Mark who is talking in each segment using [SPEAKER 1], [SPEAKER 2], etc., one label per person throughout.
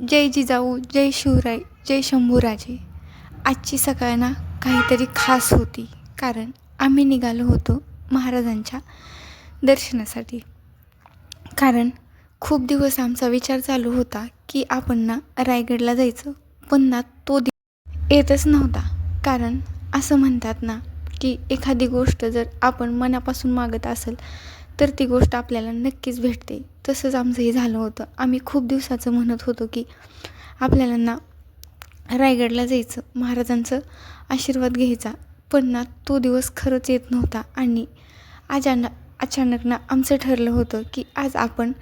[SPEAKER 1] जय जिजाऊ जय शिवराय जय शंभूराजे. आजची सकाळ ना काहीतरी खास होती कारण आम्ही निघालो होतो महाराजांच्या दर्शनासाठी. कारण खूप दिवस आमचा विचार चालू होता की आपण ना रायगडला जायचं पण ना तो दिवस येतच नव्हता. कारण असं म्हणतात ना की एखादी गोष्ट जर आपण मनापासून मागत असेल तर ती गोष्ट आपल्याला नक्कीच भेटते. तसंच आमचं हे झालं होतं. आम्ही खूप दिवसाचं म्हणत होतो की आपल्याला ना रायगडला जायचं. महाराजांचं आशीर्वाद घ्यायचा. पण ना तो दिवस खरंच येत नव्हता. आणि अचानक अचानक ना आमचं ठरलं होतं की आज आपण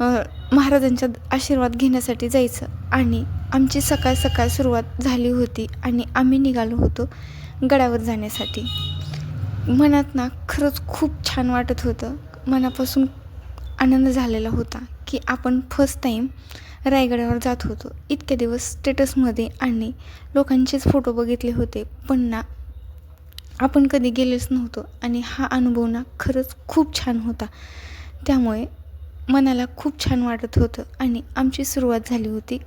[SPEAKER 1] महाराजांच्या महाराजांचा आशीर्वाद घेण्यासाठी जायचं. आणि आमची सकाळ सकाळ सुरुवात झाली होती आणि आम्ही निघालो होतो गडावर जाण्यासाठी. मनात ना खरंच खूप छान वाटत होतं. मनापासून आनंद झालेला होता की आपण फर्स्ट टाईम रायगडावर जात होतो. इतके दिवस स्टेटसमध्ये आणि लोकांचेच फोटो बघितले होते. पण ना आपण कधी गेलेच नव्हतो आणि हा अनुभव ना खरंच खूप छान होता. त्यामुळे मनाला खूप छान वाटत होतं आणि आमची सुरुवात झाली होती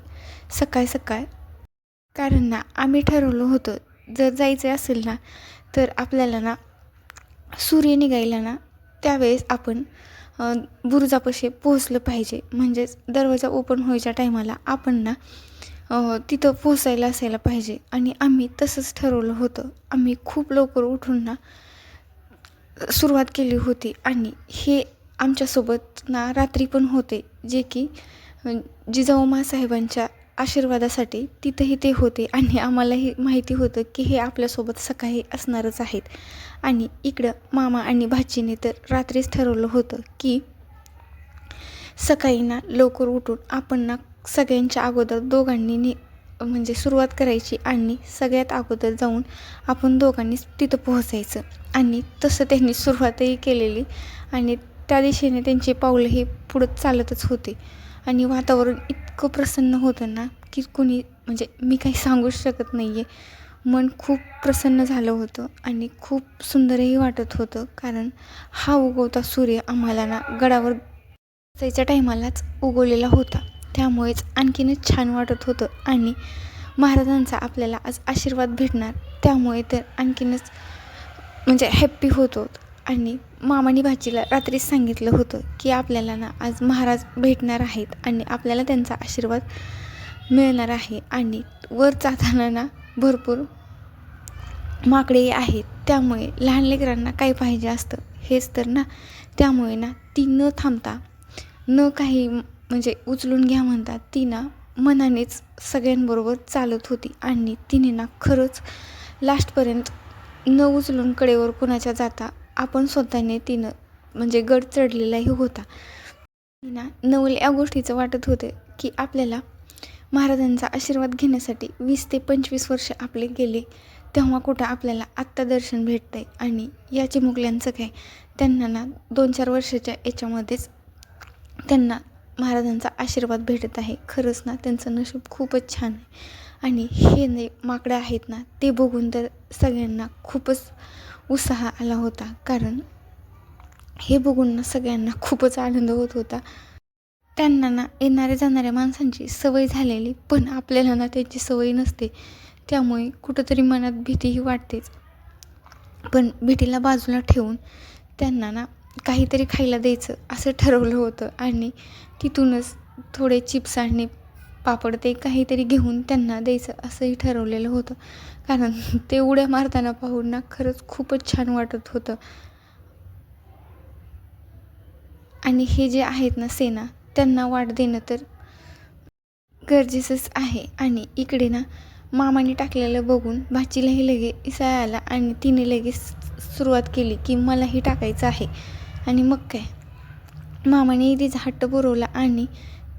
[SPEAKER 1] सकाळ सकाळ. कारण ना आम्ही ठरवलं होतं जर जायचं असेल ना तर आपल्याला ना सूर्य निघायला ना त्यावेळेस आपण बुरुजापाशी पोहोचलं पाहिजे. म्हणजेच दरवाजा ओपन व्हायच्या टायमाला आपण ना तिथं पोहोचायला असायला पाहिजे. आणि आम्ही तसंच ठरवलं होतं. आम्ही खूप लवकर उठून ना सुरुवात केली होती. आणि हे आमच्यासोबत ना रात्री पण होते. जे की जिजाऊ मासाहेबांच्या आशीर्वादासाठी तिथंही ते होते आणि आम्हालाही माहिती होतं की हे आपल्यासोबत सकाळी असणारच आहेत. आणि इकडं मामा आणि भाचीने तर रात्रीच ठरवलं होतं की सकाळी ना लवकर उठून आपण ना सगळ्यांच्या अगोदर दोघांनी नि म्हणजे सुरुवात करायची आणि सगळ्यात अगोदर जाऊन आपण दोघांनी तिथं पोहोचायचं. आणि तसं त्यांनी सुरुवातही केलेली आणि त्या दिशेने त्यांचे पाऊलंही पुढं चालतच होते. आणि वातावरण इतकं प्रसन्न होतं ना की कुणी म्हणजे मी काही सांगूच शकत नाही आहे मन खूप प्रसन्न झालं होतं आणि खूप सुंदरही वाटत होतं कारण हा उगवता सूर्य आम्हाला ना गडावर जायच्या टायमालाच उगवलेला होता. त्यामुळेच आणखीनच छान वाटत होतं आणि महाराजांचा आपल्याला आज आशीर्वाद भेटणार. त्यामुळे तर आणखीनच म्हणजे हॅप्पी होतो. आणि मामानी भाचीला रात्रीच सांगितलं होतं की आपल्याला ना आज महाराज भेटणार आहेत आणि आपल्याला त्यांचा आशीर्वाद मिळणार आहे. आणि वर जाताना ना भरपूर माकडे आहेत. त्यामुळे लहान लेकरांना काय पाहिजे असतं. हेच तर ना. त्यामुळे ना ती न थांबता न काही म्हणजे उचलून घ्या म्हणतात ती ना मनानेच सगळ्यांबरोबर चालत होती. आणि तिने ना खरंच लास्टपर्यंत न उचलून कडेवर कोणाच्या जाता आपण स्वतःने तिनं म्हणजे गड चढलेलाही होता. ना नवल या गोष्टीचं वाटत होते की आपल्याला महाराजांचा आशीर्वाद घेण्यासाठी वीस ते पंचवीस वर्ष आपले गेले तेव्हा कुठं आपल्याला आत्ता दर्शन भेटतं आहे आणि या चिमुकल्यांचं काय? त्यांना ना दोन चार वर्षाच्या याच्यामध्येच त्यांना महाराजांचा आशीर्वाद भेटत आहे. खरंच ना त्यांचं नशीब खूपच छान आहे. आणि हे जे माकडं आहेत ना ते बघून तर सगळ्यांना खूपच उत्साह आला होता. कारण हे बघून ना सगळ्यांना खूपच आनंद होत होता. त्यांना ना येणाऱ्या जाणाऱ्या माणसांची सवय झालेली पण आपल्याला ना त्यांची सवय नसते. त्यामुळे कुठंतरी मनात भीतीही वाटतेच. पण भीतीला बाजूला ठेवून त्यांना ना काहीतरी खायला द्यायचं असं ठरवलं होतं. आणि तिथूनच थोडे चिप्स आणि पापड ते काहीतरी घेऊन त्यांना द्यायचं असंही ठरवलेलं होतं. कारण ते उड्या मारताना पाहून ना खरंच खूपच छान वाटत होतं. आणि हे जे आहेत ना सेना त्यांना वाट देणं तर गरजेचंच आहे. आणि इकडे ना मामाने टाकलेलं बघून भाचीलाही लगे इसाय आला आणि तिने लगेच सुरुवात केली की मलाही टाकायचं आहे. आणि मग काय? मामाने तिचा हट्ट पुरवला आणि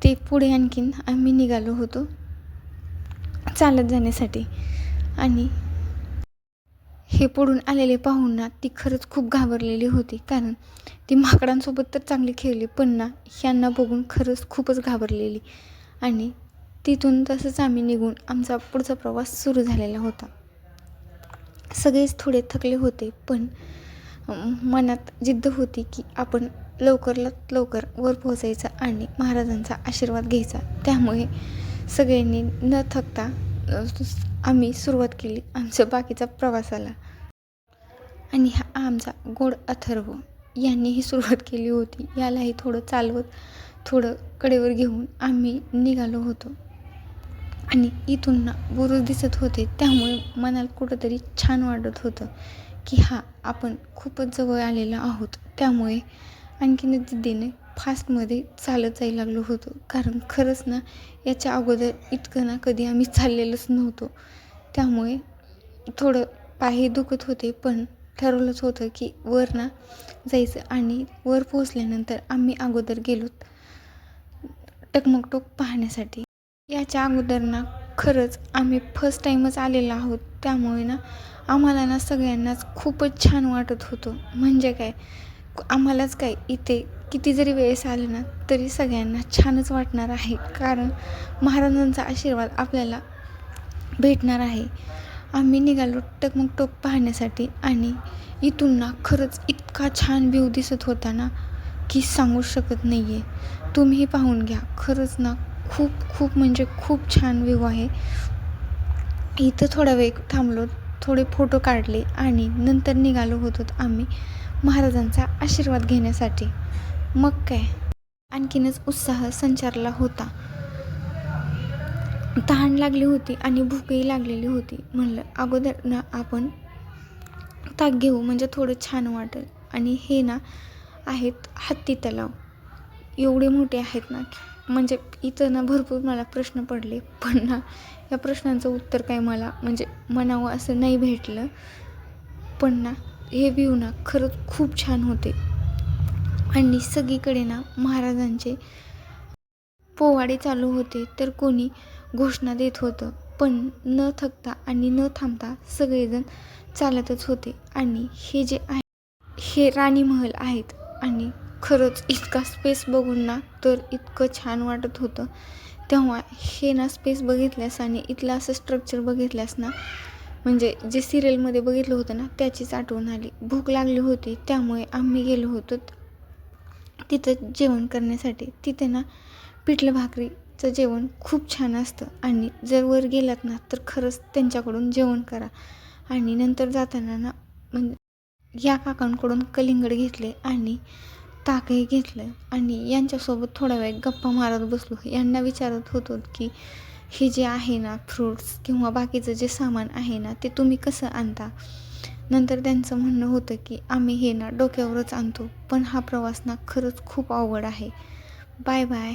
[SPEAKER 1] ते पुढे आणखीन आम्ही निघालो होतो. चालत जाण्यासाठी. आणि हे पडून आलेले पाहून ना ती खरंच खूप घाबरलेली होती. कारण ती माकडांसोबत तर चांगली खेळली पण ना ह्यांना बघून खरंच खूपच घाबरलेली. आणि तिथून तसंच आम्ही निघून आमचा पुढचा प्रवास सुरू झालेला होता. सगळेच थोडे थकले होते पण मनात जिद्द होती की आपण लवकरात लवकर वर पोहोचायचा आणि महाराजांचा आशीर्वाद घ्यायचा. त्यामुळे सगळ्यांनी न थकता आम्ही सुरुवात केली. आमच्या बाकीचा प्रवासाला आणि हा आमचा गोड अथर्व यांनीही सुरुवात केली होती. यालाही थोडं चालवत थोडं कडेवर घेऊन आम्ही निघालो होतो. आणि इथून ना बुरुज दिसत होते. त्यामुळे मनाला कुठंतरी छान वाटत होतं की हा आपण खूपच जवळ आलेलो आहोत. त्यामुळे आणखीन जिद्दीने फास्टमध्ये चालत जायला लागलो होतो. कारण खरंच ना याच्या अगोदर इतकं ना कधी आम्ही चाललेलोच नव्हतो. त्यामुळे थोडं पाय दुखत होते पण ठरवलंच होतं की वर ना जायचं आणि वर पोचल्यानंतर आम्ही अगोदर गेलो टकमकटोक पाहण्यासाठी. याच्या अगोदर ना खरंच आम्ही फर्स्ट टाईमच आलेलो आहोत. त्यामुळे ना आम्हाला ना सगळ्यांनाच खूपच छान वाटत होतं. म्हणजे काय? आम्हालाच काय इथे किती जरी वेळेस आलं ना तरी सगळ्यांना छानच वाटणार आहे. कारण महाराजांचा आशीर्वाद आपल्याला भेटणार आहे. आम्ही निघालो टकमक टोक पाहण्यासाठी आणि इथून ना खरंच इतका छान व्ह्यू दिसत होता ना की सांगू शकत नाही आहे तुम्ही पाहून घ्या खरंच ना खूप खूप म्हणजे खूप छान व्ह्यू आहे. इथं थोडा वेळ थांबलो थोडे फोटो काढले आणि नंतर निघालो होतो आम्ही. महाराजांचा आशीर्वाद घेण्यासाठी. मग काय? आणखीनच उत्साह संचारला होता. तहान लागली होती आणि भूकही लागलेली होती म्हणलं अगोदर ना आपण ताक घेऊ म्हणजे थोडं छान वाटेल. आणि हे ना आहेत हत्ती तलाव. एवढे मोठे आहेत ना की म्हणजे इथं ना भरपूर मला प्रश्न पडले. पण ना या प्रश्नांचं उत्तर काय मला म्हणजे म्हणावं असं नाही भेटलं. पण ना हे व्ह्यू ना खरंच खूप छान होते. आणि सगळीकडे ना महाराजांचे पोवाडे चालू होते तर कोणी घोषणा देत होतं. पण न थकता आणि न थांबता सगळेजण चालतच होते. आणि हे जे आहे हे राणी महल आहेत. आणि खरंच इतका स्पेस बघून ना तर इतकं छान वाटत होतं. तेव्हा हे ना स्पेस बघितल्यास आणि इथलं असं स्ट्रक्चर बघितल्यास ना म्हणजे जे सिरियलमध्ये बघितलं होतं ना त्याचीच आठवण आली. भूक लागली होती त्यामुळे आम्ही गेलो होतो. तिथं जेवण करण्यासाठी तिथे ना पिठलं भाकरीचं जेवण खूप छान असतं. आणि जर वर गेलात ना तर खरंच त्यांच्याकडून जेवण करा. आणि नंतर जाताना ना म्हणजे या काकांकडून कलिंगड घेतले आणि ताकही घेतलं. आणि यांच्यासोबत थोडा वेळ गप्पा मारत बसलो. यांना विचारत होतो की हे जे आहे ना फ्रूट्स किंवा बाकीचं जे सामान आहे ना ते तुम्ही कसं आणता? नंतर त्यांचं म्हणणं होतं की आम्ही हे ना डोक्यावरच आणतो पण हा प्रवास ना खरंच खूप अवघड आहे. Bye bye.